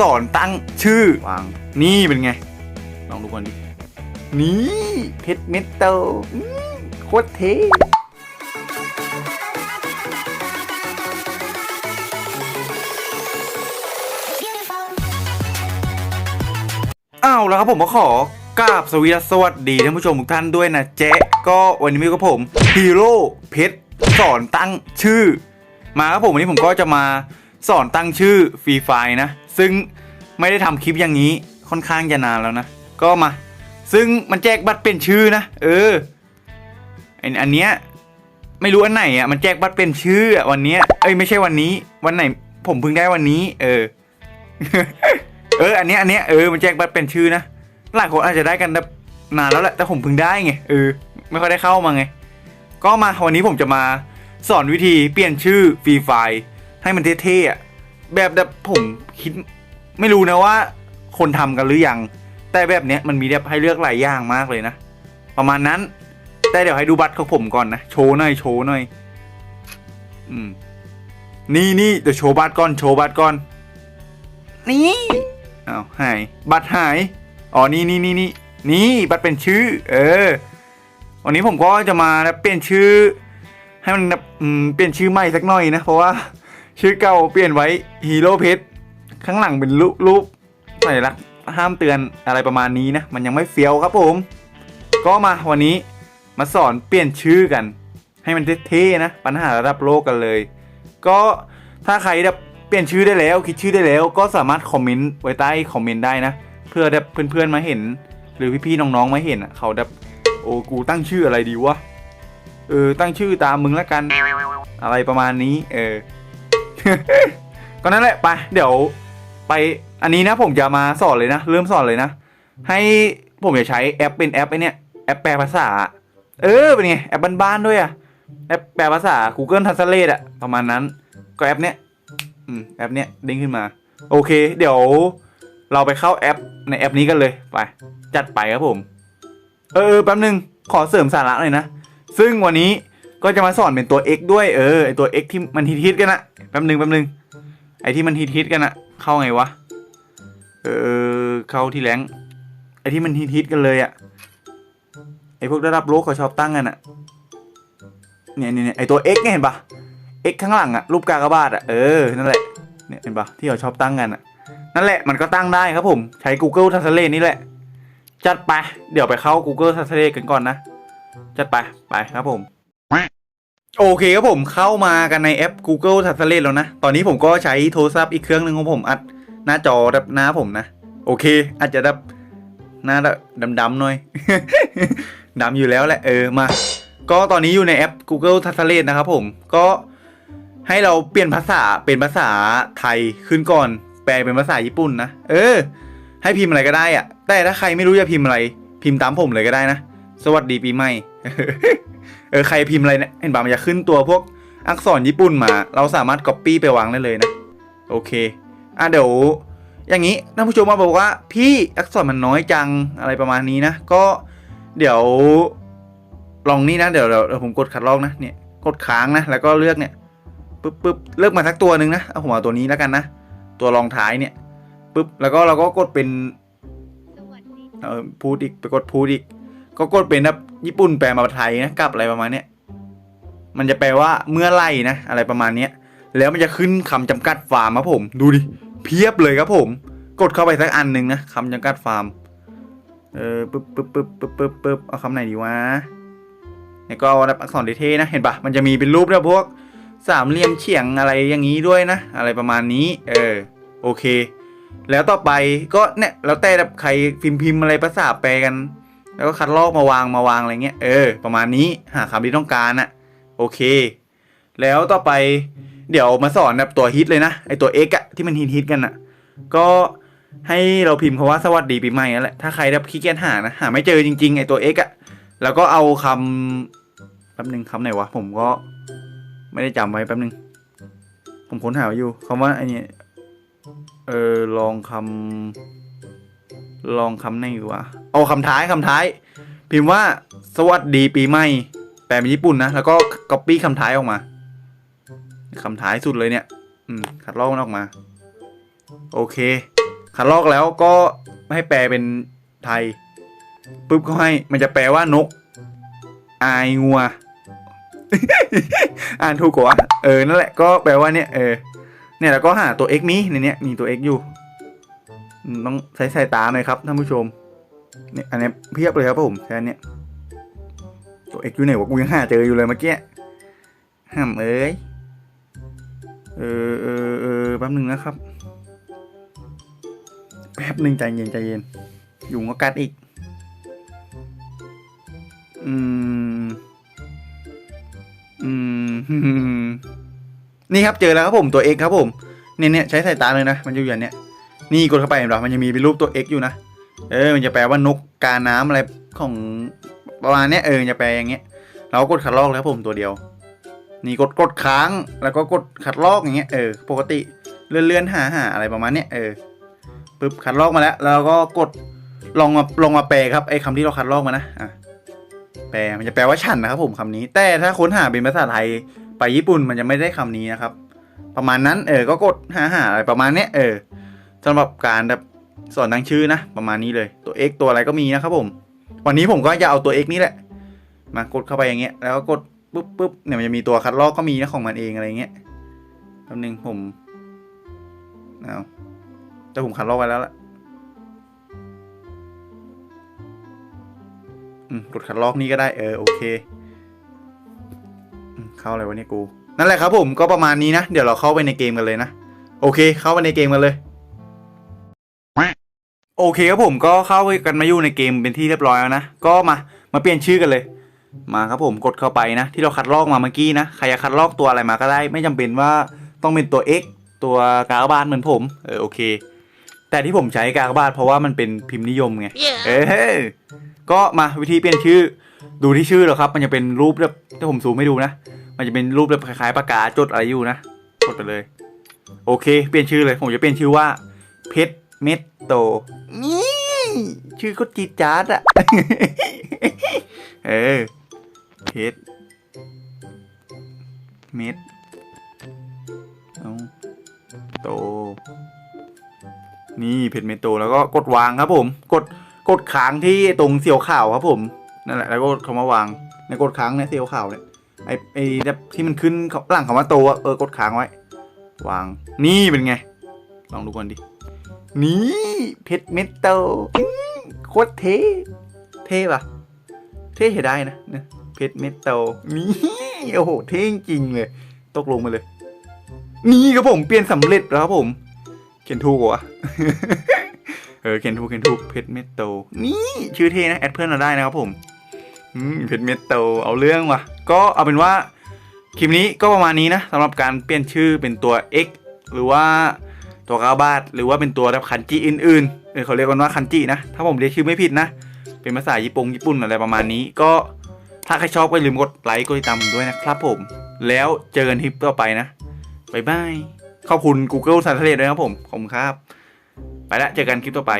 สอนตั้งชื่อ วาง นี่เป็นไง ลองดูก่อนดิ นี่เพชรเม็ดโตอืมโคตรเท่ อ้าวแล้วครับผมก็ขอกราบสวีสวัสดีท่านผู้ชมทุกท่านด้วยนะเจ๊ก็วันนี้มีกับผมฮีโร่เพชรสอนตั้งชื่อ มาครับผมวันนี้ผมก็จะมาสอนตั้งชื่อฟรีไฟนะ ซึ่งไม่ได้ทำคลิปอย่างนี้ค่อนข้างจะนานแล้วนะ ก็มา ซึ่งมันแจกบัตรเป็นชื่อนะ เอออันอันเนี้ยไม่รู้อันไหนอะมันแจกบัตรเป็นชื่อวันเนี้ยเอ้ยไม่ใช่วันนี้ วันไหน ผมเพิ่งได้วันนี้ เออ เออ อันเนี้ยอันเนี้ยเออมันแจ้งบัตรเป็นชื่อนะหลายคนอาจจะได้กันนานแล้วแหละแต่ผมเพิ่งได้ไงเออไม่ค่อยได้เข้ามาไง ก็มาวันนี้ผมจะมาสอนวิธีเปลี่ยนชื่อฟรีไฟให้มันเท่ๆอะ แบบแบบผมคิดไม่รู้นะว่า คนทำกันหรือยัง แต่แบบเนี้ยมันมีแบบให้เลือกหลายอย่างมากเลยนะ ประมาณนั้น แต่เดี๋ยวให้ดูบัตรของผมก่อนนะ โชว์หน่อย โชว์หน่อย อืม นี่นี่เดี๋ยวโชว์บัตรก่อน โชว์บัตรก่อน นี่อ้าวหาย บัตรหาย อ๋อ นี่นี่นี่นี่นี่บัตรเป็นชื่อ เออ วันนี้ผมก็จะมาเปลี่ยนชื่อ ให้มันแบบเปลี่ยนชื่อใหม่สักหน่อยนะ เพราะว่า ชื่อเก่าเปลี่ยนไว้ฮีโร่เพชรข้างหลังเป็นรูปรูปสัญลักษณ์ห้ามเตือนอะไรประมาณนี้นะ มันยังไม่เฟี้ยวครับผม ก็มาวันนี้มาสอนเปลี่ยนชื่อกัน ให้มันเท่ๆนะ ปัญหาระดับโลกกันเลย ก็ถ้าใครแบบเปลี่ยนชื่อได้แล้ว คิดชื่อได้แล้ว ก็สามารถคอมเมนต์ไว้ใต้คอมเมนต์ได้นะ เพื่อแบบเพื่อนๆมาเห็น หรือพี่ๆน้องๆมาเห็นเขาแบบโอ้กูตั้งชื่ออะไรดีวะเออตั้งชื่อตามมึงแล้วกัน อะไรประมาณนี้ เออ ก็นั่นแหละไปเดี๋ยวไปอันนี้นะผมจะมาสอนเลยนะ เริ่มสอนเลยนะ ให้ผมจะใช้แอปเป็นแอปไอเนี้ยแอปแปลภาษา เออเป็นไงแอปบ้านๆด้วยอะแอปแปลภาษา Google Translate อะประมาณนั้น ก็แอปเนี้ยอืมแอปเนี้ยเด้งขึ้นมา โอเค เดี๋ยวเราไปเข้าแอปในแอปนี้กันเลยไป จัดไปครับผม เออแป๊บนึงขอเสริมสาระหน่อยนะ ซึ่งวันนี้ ก็จะมาสอนเป็นตัว x ด้วยเออไอตัว x ที่มันฮิตๆกันอะแป๊บนึงแป๊บนึงไอที่มันฮิตๆกันอะเข้าไงวะเออเข้าที่แรงไอที่มันฮิตๆกันเลยอะไอพวกระดับโลกเขาชอบตั้งกันอะเนี่ยเนี่ยเนี่ยไอตัว x เนี่ยเห็นปะ x ข้างหลังอะรูปกากบาทอะเออนั่นแหละเนี่ยเห็นปะที่เขาชอบตั้งกันอะนั่นแหละมันก็ตั้งได้ครับผมใช้ Google Translate นี่แหละ จัดไป เดี๋ยวไปเข้า Google Translate กันก่อนนะ จัดไป ไปครับผม โอเคครับผมเข้ามากันในแอป Google Translate แล้วนะ ตอนนี้ผมก็ใช้โทรศัพท์อีกเครื่องหนึ่งของผมอัดหน้าจอแบบหน้าผมนะ โอเค อาจจะแบบหน้าดำๆหน่อย ดำอยู่แล้วแหละเออมา ก็ตอนนี้อยู่ในแอป Google Translate นะครับผมก็ให้เราเปลี่ยนภาษาเป็นภาษาไทยขึ้นก่อน แปลเป็นภาษาญี่ปุ่นนะเออ ให้พิมพ์อะไรก็ได้อะแต่ถ้าใครไม่รู้จะพิมพ์อะไร พิมพ์ตามผมเลยก็ได้นะ สวัสดีปีใหม่ เออใครพิมพ์อะไรเนี่ยเห็นป่ะมันจะขึ้นตัวพวกอักษรญี่ปุ่นมา เราสามารถ Copy ไปวางได้เลยนะ โอเค อะเดี๋ยว อย่างนี้ท่านผู้ชมมาบอกว่า พี่อักษรมันน้อยจังอะไรประมาณนี้นะ ก็เดี๋ยวลองนี่นะเดี๋ยวเดี๋ยวเดี๋ยวผมกดคัดลอกนะเนี่ยกดค้างนะ แล้วก็เลือกเนี่ยปึ๊บปึ๊บเลือกมาสักตัวหนึ่งนะเอาผมเอาตัวนี้แล้วกันนะ ตัวรองท้ายเนี่ยปึ๊บแล้วก็เราก็กดเป็นเออพูดอีกไปกดพูดอีก ก็กดเป็นแบบญี่ปุ่นแปลมาไทยนะกับอะไรประมาณเนี้ยมันจะแปลว่าเมื่อไร่นะ อะไรประมาณเนี้ยแล้วมันจะขึ้นคำจำกัดฟาร์มครับผม ดูดิ เพียบเลยครับผม กดเข้าไปสักอันหนึ่งนะคำจำกัดฟาร์มเออปึ๊บปึ๊บปึ๊บปึ๊บปึ๊บปึ๊บเอาคำไหนดีวะนี่ก็เอาแบอักษรเท่ๆนะ เห็นปะมันจะมีเป็นรูปแบบพวกสามเหลี่ยมเฉียงอะไรอย่างนี้ด้วยนะ อะไรประมาณนี้ เออ โอเค แล้วต่อไปก็เนี่ยแล้วแต่แบบใครพิมพ์พิมพ์อะไรภาษาแปลกัน แล้วก็คัดลอกมาวางมาวางอะไรเงี้ยเออประมาณนี้หาคำที่ต้องการอะโอเค แล้วต่อไปเดี๋ยวมาสอนแบบตัวฮิตเลยนะไอตัว X อะที่มันฮิตฮิตกันอะก็ให้เราพิมพ์คำว่าสวัสดีปีใหม่นั่นแหละถ้าใครแบบขี้เกียจหานะหาไม่เจอจริงๆไอตัว X อะแล้วก็เอาคำแป๊บหนึ่งคำไหนวะผมก็ไม่ได้จำไว้แป๊บหนึ่งผมค้นหาอยู่คำว่าไอเนี่ยเออลองคำ ลองคำไหนวะเอาคำท้ายคำท้าย พิมพ์ว่าสวัสดีปีใหม่แปลเป็นญี่ปุ่นนะ แล้วก็ก๊อปปี้คำท้ายออกมาคำท้ายสุดเลยเนี่ย อืมคัดลอกมันออกมา โอเค คัดลอกแล้วก็ให้แปลเป็นไทยปุ๊บเขาให้มันจะแปลว่านก อายงัว อ่านถูกกว่าเออนั่นแหละก็แปลว่าเนี่ยเออเนี่ยแล้วก็หาตัว x มีในเนี้ยมีตัว x อยู่อืม ต้องใช้สายตาหน่อยครับท่านผู้ชมเนี่ยอันนี้เพียบเลยครับผมแค่นี้ตัว x อยู่ไหนวะกูยังหาเจออยู่เลยเมื่อกี้ห้ามเอ้ยเออเออเออแป๊บหนึ่งนะครับ แป๊บหนึ่งใจเย็นใจเย็นยุงก็กัดอีก อืม อืม นี่ครับเจอแล้วครับผมตัว X ครับผม เนี่ยเนี่ยใช้สายตาเลยนะ มันอยู่อย่างเนี้ย นี่กดเข้าไปเห็นปะมันจะมีเป็นรูปตัว X อยู่นะ เออ มันจะแปลว่านกกาน้ำอะไรของประมาณนี้เออจะแปลอย่างเงี้ย เราก็กดคัดลอกแล้วครับผมตัวเดียว นี่กดกดค้างแล้วก็กดคัดลอกอย่างเงี้ยเออปกติเลื่อนเลื่อนหาหาอะไรประมาณนี้เออปึ๊บคัดลอกมาแล้ว แล้วก็กดลองมาลองมาแปลครับไอ้คำที่เราคัดลอกมานะอะแปลมันจะแปลว่าฉันนะครับผมคำนี้ แต่ถ้าค้นหาเป็นภาษาไทยไปญี่ปุ่นมันจะไม่ได้คำนี้นะครับ ประมาณนั้นเออก็กดหาหาอะไรประมาณเนี้ยเออ สำหรับการแบบสอนตั้งชื่อนะ ประมาณนี้เลยตัว x ตัวอะไรก็มีนะครับผม วันนี้ผมก็จะเอาตัว x นี่แหละ มากดเข้าไปอย่างเงี้ย แล้วก็กดปุ๊บปุ๊บเนี่ยมันจะมีตัวคัดลอกก็มีนะของมันเองอะไรเงี้ยแป๊บนึงผมเอาแต่ผมคัดลอกไว้แล้วล่ะกดคัดลอกนี่ก็ได้เออโอเคเข้าอะไรวะเนี่ยกู นั่นแหละครับผมก็ประมาณนี้นะ เดี๋ยวเราเข้าไปในเกมกันเลยนะ โอเค เข้าไปในเกมกันเลย โอเคครับผมก็เข้าไปกันมาอยู่ในเกมเป็นที่เรียบร้อยแล้วนะ ก็มามาเปลี่ยนชื่อกันเลย มาครับผมกดเข้าไปนะ ที่เราคัดลอกมาเมื่อกี้นะใครอยากคัดลอกตัวอะไรมาก็ได้ ไม่จำเป็นว่าต้องเป็นตัว X ตัวกากบาทเหมือนผมเออโอเค แต่ที่ผมใช้กากบาทเพราะว่ามันเป็นพิมพ์นิยมไงเออก็มาวิธีเปลี่ยนชื่อดูที่ชื่อเหรอครับ มันจะเป็นรูปแบบถ้าผมซูมให้ดูนะ มันจะเป็นรูปแบบคล้ายๆปากกาจดอะไรอยู่นะกดไปเลย โอเค เปลี่ยนชื่อเลยผมจะเปลี่ยนชื่อว่าเพชรเม็ดโตนี่ ชื่อก็จีจาร์ดอะเออเพชรเม็ดเอาโต นี่เพชรเม็ดโตแล้วก็กดวางครับผม กดกดค้างที่ตรงเสียวขาวครับผมนั่นแหละแล้วก็คำว่าวางในกดค้างในเสียวขาวเนี่ยไอไอที่มันขึ้นหลังคำว่าโตอะเออกดค้างไว้ วางนี่เป็นไง ลองดูก่อนดิ นี่เพชรเม็ดโตโคตรเท่เท่ปะเท่เห็นได้นะเพชรเม็ดโตนี่โอ้โหเท่จริงเลย ตกลงมาเลย นี่ครับผมเปลี่ยนสำเร็จแล้วครับผม เขียนถูกวะเออเขียนถูกเขียนถูกเพชรเม็ดโตนี่ชื่อเท่นะแอดเพื่อนเราได้นะครับผมอืมเพชรเม็ดโตเอาเรื่องว่ะ ก็เอาเป็นว่าคลิปนี้ก็ประมาณนี้นะสำหรับการเปลี่ยนชื่อเป็นตัว X หรือว่า ตัวกาบาดหรือว่าเป็นตัวแบบคันจิอื่นๆเออเขาเรียกกันว่าคันจินะ ถ้าผมเรียกชื่อไม่ผิดนะ เป็นภาษาญี่ปุ่งญี่ปุ่นอะไรประมาณนี้ ก็ถ้าใครชอบก็อย่าลืมกดไลค์กดติดตามผมด้วยนะครับผม แล้วเจอกันทริปต่อไปนะบ๊ายบายขอบคุณ Google Translate ด้วยครับผม ขอบคุณครับ ไปละเจอกันคลิปต่อไป